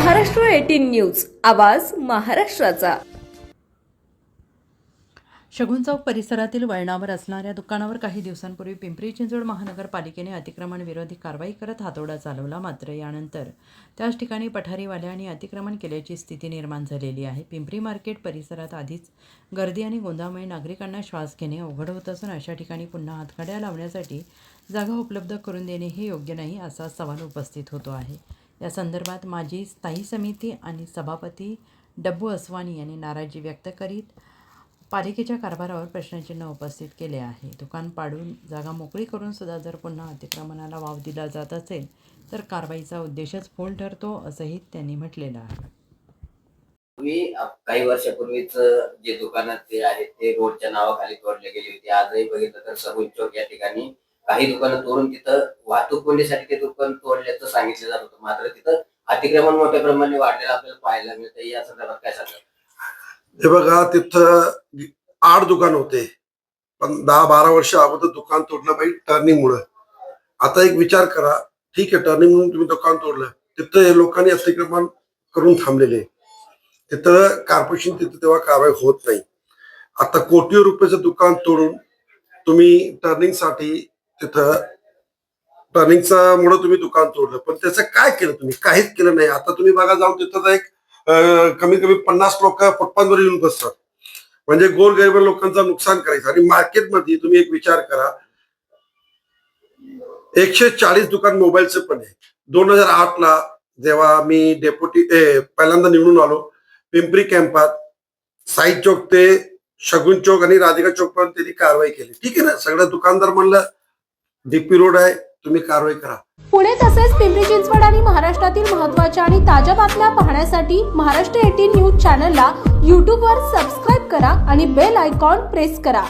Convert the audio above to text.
Maharashtra eighteen news. आवाज महाराष्ट्राचा. शगुन चौक परिसरातील वळणावर असणाऱ्या दुकानावर काही दिवसांपूर्वी पिंपरी चिंचवड महानगरपालिकेने अतिक्रमण विरोधी कारवाई करत हातोडा चालवला मात्र यानंतर त्याच ठिकाणी पठारीवाल्यांनी अतिक्रमण केल्याची स्थिती निर्माण झालेली आहे. पिंपरी मार्केट परिसरात आधीच गर्दी आणि गोंधळामुळे नागरिकांना श्वास घेणे अवघड होत असून अशा ठिकाणी पुन्हा हातखड्या लावण्यासाठी जागा उपलब्ध करून देणे हे योग्य नाही असा सवाल उपस्थित होतो आहे. या संदर्भात माझी स्थायी समिती आणि सभापती डब्बू अस्वानी यांनी नाराजी व्यक्त करीत पालिकेच्या कारभारावर प्रश्नचिन्ह उपस्थित केले आहे. दुकान पाडून जागा मोकळी करून सुद्धा जर पुन्हा अतिक्रमणाला वाव दिला जात असेल तर कारवाईचा उद्देशच फोल ठरतो असंही त्यांनी म्हटलेलं आहे. पूर्वी काही वर्षापूर्वीच जे दुकानात ते आहेत ते रोडच्या नावाखाली तोडले गेले होते. आजही बघितलं तर सगुन चौक या ठिकाणी काही दुकानं तोडून तिथं वाहतूक कोंडीसाठी ते दुकान तोडल्याचं सांगितलं जात होतं. मात्र तिथं अतिक्रमण मोठ्या प्रमाणे वाढलेलं आपल्याला पाहायला मिळतं या संदर्भात काय सांगाल? हे बघा तिथं आठ दुकान होते. पण दहा बारा वर्ष अगोदर दुकान तोडलं पाहिजे टर्निंग मुळे आता एक विचार करा. ठीक आहे टर्निंग म्हणून तुम्ही दुकान तोडलं. तिथं हे लोकांनी अतिक्रमण करून थांबलेले. तिथं कॉर्पोरेशन तिथं तेव्हा कारवाई होत नाही. आता कोटी रुपयाचं दुकान तोडून तुम्ही टर्निंगसाठी तिथं टर्निंगचा मुळे तुम्ही दुकान तोडलं. पण त्याचं काय केलं तुम्ही? काहीच केलं नाही. आता तुम्ही बघा जाऊन तिथं एक कमीत कमी पन्नास लोक फुटपाथवर येऊन बसतात. म्हणजे गोरगरीब लोकांचं नुकसान करायचं. आणि मार्केटमध्ये तुम्ही एक विचार करा. एकशे चाळीस दुकान मोबाईलचं पण आहे. दोन हजार आठ ला जेव्हा मी डेप्युटी पहिल्यांदा निवडून आलो पिंपरी कॅम्पात साई चौक ते शगुन चौक आणि राधिका चौक पर्यंत त्यांनी कारवाई केली. ठीक आहे ना? सगळं दुकानदार म्हणलं डीपी रोड आहे तुम्ही कारवाई करा. पुणे तसेच पिंपरी चिंचवड आणि महाराष्ट्रातील महत्त्वाच्या आणि ताज्या बातम्या पाहण्यासाठी महाराष्ट्र एटीन न्यूज चॅनलला यूट्यूबवर सबस्क्राईब करा आणि बेल आयकॉन प्रेस करा.